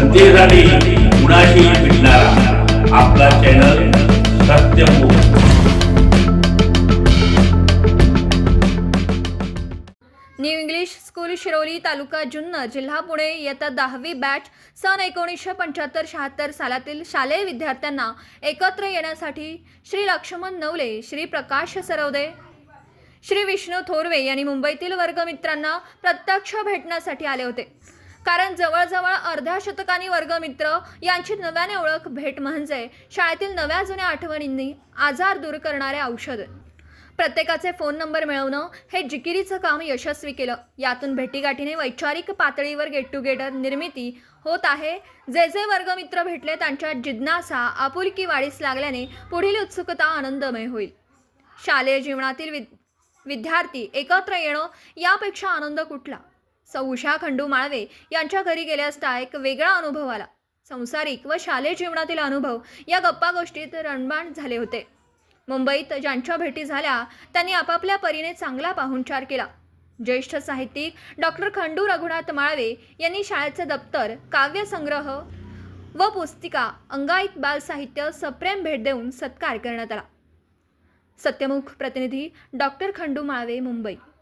जनतेसाठी कुणाशी भेटणारा. आपला channel Satyamukh new English school Shiroli taluka Junnar जिल्हा पुणे इयत्ता दहावी बॅच सन एकोणीसशे पंच्याहत्तर शहात्तर सालातील शालेय विद्यार्थ्यांना एकत्र येण्यासाठी श्री लक्ष्मण नवले श्री प्रकाश सरवदे श्री विष्णू थोरवे यांनी मुंबईतील वर्गमित्रांना प्रत्यक्ष भेटण्यासाठी आले होते. कारण जवळजवळ अर्ध्या शतकानी वर्गमित्र यांची नव्याने ओळख भेट म्हणजे शाळेतील नव्या जुन्या आठवणींनी आजार दूर करणारे औषध. प्रत्येकाचे फोन नंबर मिळवणं हे जिकिरीचं काम यशस्वी केलं. यातून भेटीगाठीने वैचारिक पातळीवर गेट टुगेदर निर्मिती होत आहे. जे जे वर्गमित्र भेटले त्यांच्या जिज्ञासा आपुलकी वाढीस लागल्याने पुढील उत्सुकता आनंदमय होईल. शालेय जीवनातील विद विद्यार्थी एकत्र येणं यापेक्षा आनंद कुठला? सौ उषा खंडू माळवे यांच्या घरी गेले असता एक वेगळा अनुभव आला. संसारिक व शालेय जीवनातील अनुभव या गप्पा गोष्टीत रणबाण झाले होते. मुंबईत ज्यांच्या भेटी झाल्या त्यांनी आपापल्या परीने चांगला पाहुणचार केला. ज्येष्ठ साहित्यिक डॉक्टर खंडू रघुनाथ माळवे यांनी शाळेचे दप्तर काव्यसंग्रह व पुस्तिका अंगाईत बाल साहित्य सप्रेम भेट देऊन सत्कार करण्यात आला. सत्यमुख प्रतिनिधी डॉक्टर खंडू माळवे मुंबई.